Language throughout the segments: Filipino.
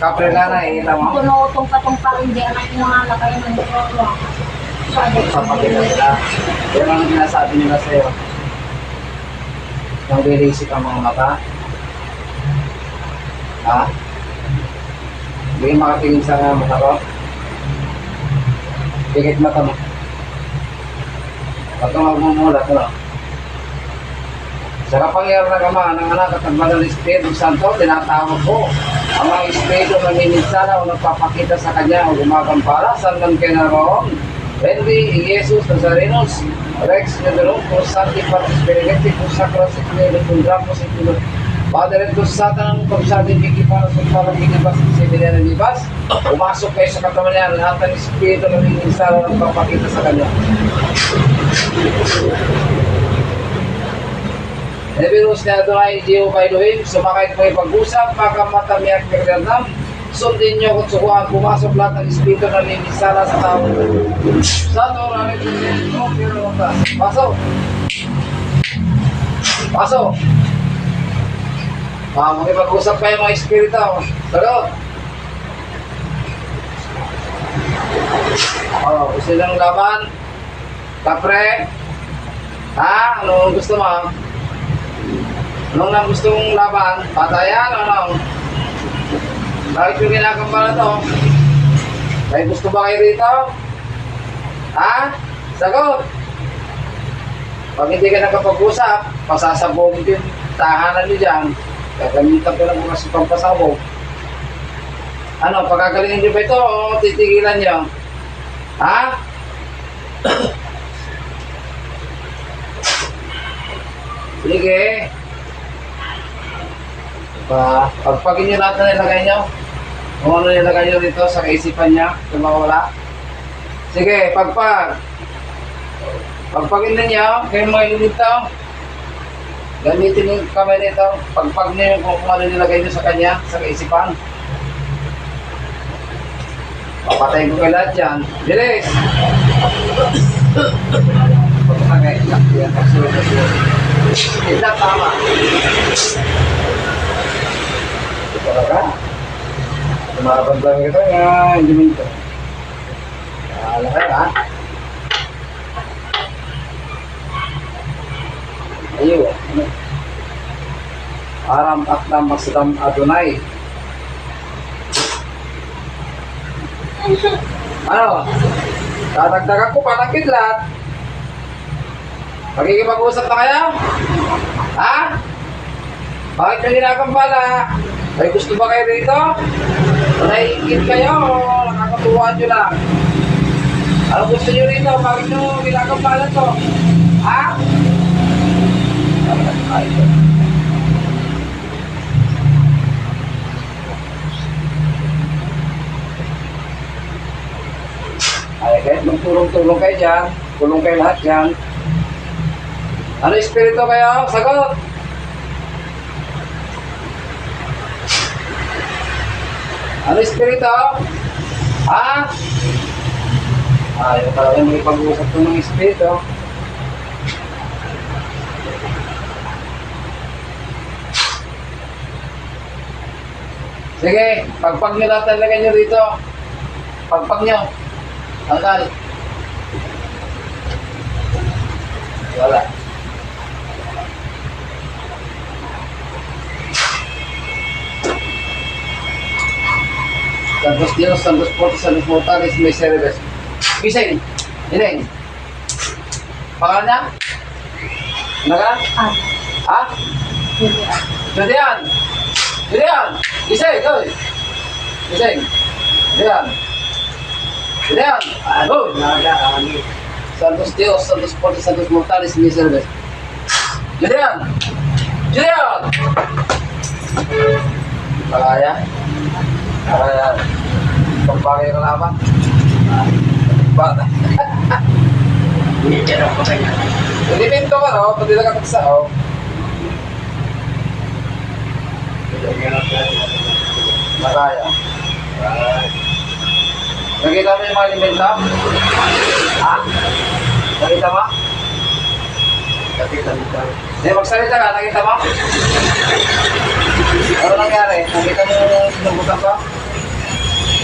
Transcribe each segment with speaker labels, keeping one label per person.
Speaker 1: Kaprela na, eh, kita mo.
Speaker 2: Tunutong patong pa rin di anak yung mga lakay ng trono. Ko,
Speaker 1: Papakita nila. Yan ang sinasabi nila sa'yo. Nang bilisik ang mga mata. Ha? Hindi ka makatingin sa mata ko. Pikit mata mo. Pag ka magmumulat, ano? Sa kapangyarihan ng Ama, ng Anak at ng Banal na Espiritu Santo, tinatawag ko ang mga Espiritu na miminsala o nagpapakita sa Kanya o gumagampala sa hanggang kayo naroon. Henry Jesus Nazarenos, Rex Nedero, Santi Partis Benedicti, Sacra Secunero, Tundrapos, Secunero, Padre Ito Satan, Pagsabi, Miki para sa parang Minibas, si Emiliano Libas, pumasok kayo sa katawan niya, lahat ng Espiritu na miminsala o nagpapakita sa Kanya. Nevirus na Adonai, kay Elohim, sumakay kayo pag-usap, pagkamatami at kagandam, sundin niyo kung sukuhan, pumasok lahat ng espiritu na linisala sa tao. Sa Torah, no, pero tas. Pasok! Pasok! Ah, makipag-usap kayo mga espiritu. Sagot! Oh, gusto ng laban? Kapre? Ha? Ano gusto mo? Anong nang gusto mong laban? Patayan o ano? Bakit yung ginagambala to? May gusto ba kayo rito? Ha? Sagot! Pag hindi ka nakapag-usap, pasasabog din tahanan niyo dyan. Gagamitan ko ng mga sipang pasabog. Ano, pagkagalingin niyo ba ito o titigilan niyo? Ha? Sige. Pa, pagpagin niyo lahat na nilagay niyo. Kung ano nilagay niyo dito sa kaisipan niya, kung mawala. Sige, pagpag. Pagpagin ninyo, kayo mga ililito. Gamitin yung kamay nito. Pagpag niyo kung, kung ano nilagay niyo sa kanya, sa kaisipan. Papatayin ko kayo lahat yan. Bilis! Pagpagay, yan, na siya. Ito, tama. Talaga. Tumaban lang kita nga, hindi mo ito. Alam ka ha? Ayo. Aram akdam maksadam Adonai. Ano? Tatagdagan ko pa ng kidlat. Magkikipag-usap na kayo? Ha? Bakit ka ginagambala? May gusto ba kayo rito? Naiingit kayo o nakakatuwa nyo lang? Ano gusto nyo rito? Bakit nyo ginagambala to? Ha? Ay, Ay, kahit magtulong-tulong kayo dyan, tulong kayo lahat dyan. Ano espiritu kayo? Sagot! Ano espiritu? Ha? Ayaw talaga may pag-uusap ko ng espiritu. Sige, pagpag nyo lahat talaga nyo dito. Pagpag nyo. Tanggal. Wala. Santos Dios, Santos Porto, Santos Mortales, may Cerebes. Gising, Ineng. Pangalan? Ano ka?
Speaker 2: Ah,
Speaker 1: Ha?
Speaker 2: hindi ah.
Speaker 1: Julian! Julian! Gising, go! Gising! Julian! Julian! Ano? Santos Dios, Santos Porto, Santos Mortales, may Cerebes. Julian! Julian! Pakaya? Pakaya? Pagpakay ka laban? Bata.
Speaker 3: Hindi dyan ako kanya.
Speaker 1: Hindi pinto ka, no? Pati na ka sa, oh. Makaya. Nakita mo yung mga alimento? Ha? Nakita mo?
Speaker 3: Nakita mo.
Speaker 1: Hindi, magsalita ka. Nakita mo? Ano nangyari? Nakita mo yung sinubukan ko?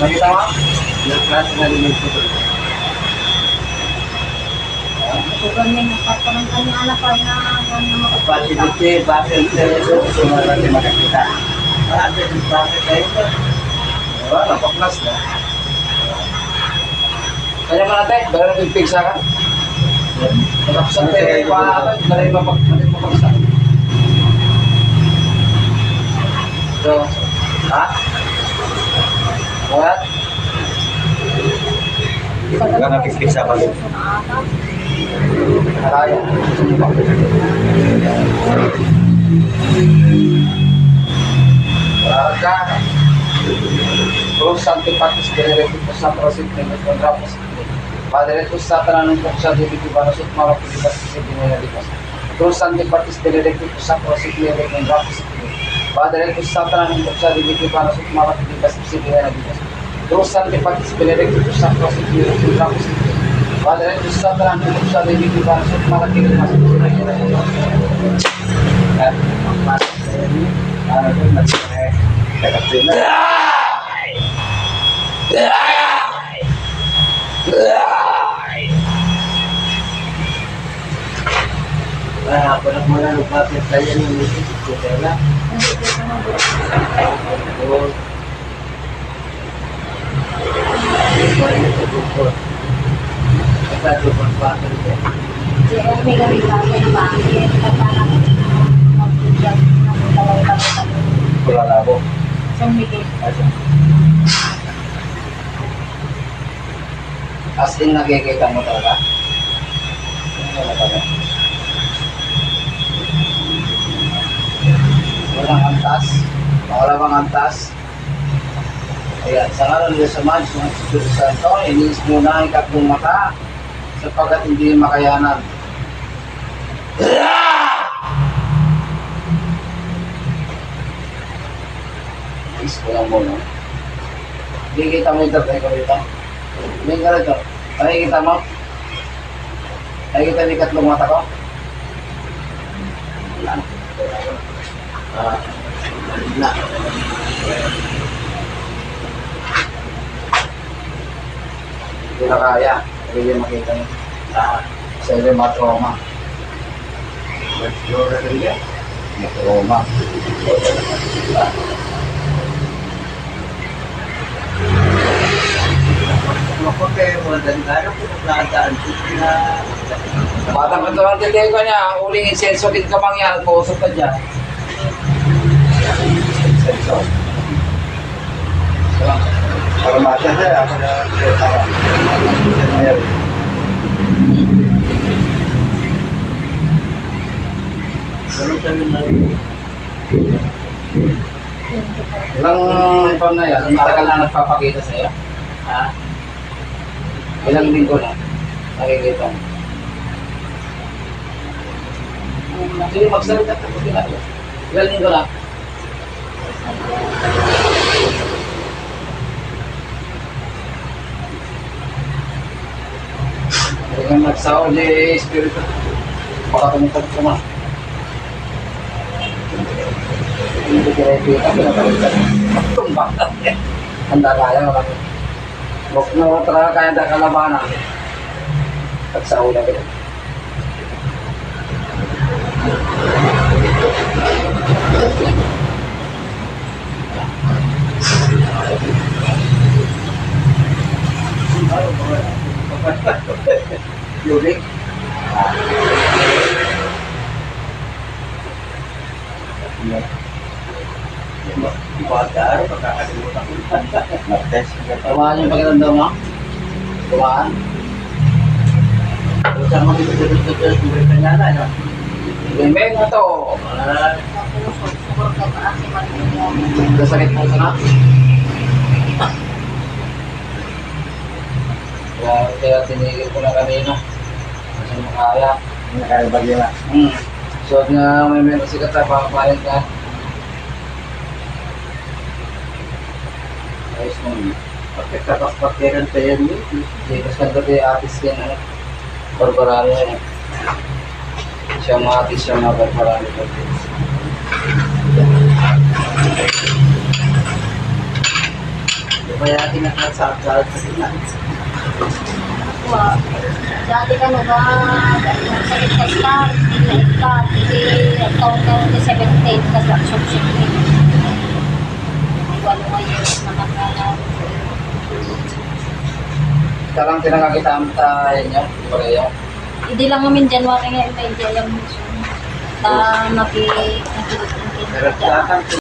Speaker 1: Nakita mo?
Speaker 3: Nagklase na rin ito.
Speaker 2: Tugan niya na parang kanya anak ko na na
Speaker 3: Facility, bakit ito sumara di makakita. Bakit bakit kayo ito?
Speaker 1: Wala, napaklas na. Kanya mo natin, bala na pigpigsa ka. Tapos ang tere, pa natin, yung mapagsa. So, ha? What?
Speaker 3: Wala nga pipisa pa rin.
Speaker 1: Kaya. Raga. Terus santi patis benere itu sa prosit dengan kontrapos. Padre itu sa tanan ng sa di di para sut mara pilitas sa dinaya di pas. Terus santi patis benere itu sa prosit dengan kontrapos. Padre baada ya kusafara nilipokea dhibiti kwa nusu kama watu kwa sisi bila na bila ruhusa nilipata sipelele kitu cha kwa sisi bila kusafiri baada ya kusafara nilipokea dhibiti kwa nusu kama watu kwa
Speaker 3: sisi bila na bila Yeah! Ah, ako na ng music. Kaya na. Ito, pagpapit ko.
Speaker 2: Si Amy kami kami na bakit kapag magbigyan ng dalawang taon
Speaker 3: Pula labo.
Speaker 2: sa Miguel.
Speaker 1: As in nakikita mo talaga? Ano talaga? Walang antas. Wala bang antas? Ayan, sa ngalan ng sa Mads, mga Espiritu Santo, iniis mo na ang ikatlong mata sapagkat hindi makayanan. Iniis ko lang muna. Hindi kita mo yung tatay ko dito. Hindi ka rito. Nakikita mo? Nakikita mo yung katlong mata ko? Wala.
Speaker 3: Ah, na.
Speaker 1: Hindi na kaya. Hindi makita.
Speaker 3: Ah,
Speaker 1: matroma.
Speaker 3: nagplora rin yan.
Speaker 1: Matroma.
Speaker 3: Ako kayo mo, dandaro ko naglagaan ko na
Speaker 1: Batang ka lang tindi ko niya. Uling insenso din ka bang yan. Puso ka dyan.
Speaker 3: Para. Meron. Ganun kami na
Speaker 1: Ilang taon na yan? Ang tagal na nagpapakita sa'yo? Ha? Ilang linggo na? Nakikita mo? Sige, magsalita ka. Ilang linggo na? Hindi ka nagsawa di Espiritu. Baka tumutag ko na. Hindi ka rin kita, pinapalitan. Na. Handa kaya ko. Huwag na talaga kaya da kalabanan. Nagsawa na kita. Yurik.
Speaker 3: Bata, pagkakalimutan ko. Mag-test.
Speaker 1: Tumaan yung pakiramdam mo?
Speaker 3: Kung saan mo dito dito dito dito dito na?
Speaker 1: Bembeng na to.
Speaker 3: Ah,
Speaker 2: Siguro ka pa kasi mag
Speaker 1: Nasakit mo na? Kaya, kaya tinigil ko na kanina. Kasi makaya.
Speaker 3: Nakalibagyo na.
Speaker 1: Hmm. So, nga may meron si Kata, papapalit ka. Ayos mo.
Speaker 3: Pagkakapakiran tayo niyo.
Speaker 1: Di, tapos nagdati artist yan, ano? Barbarano yan. Siya mga artist, siya mga barbarano.
Speaker 3: Kaya tinakasap sa.
Speaker 2: Wa. Dati ka no ba, sakit ka star, hindi ka, hindi taon ka hindi 17, kasi siyang 17. Walo nga years na magkala.
Speaker 1: Karang tinangakita tayo niyo, pareho.
Speaker 2: Hindi lang namin January nga, hindi alam mo siya. Ta, naki, naki, naki,
Speaker 3: datang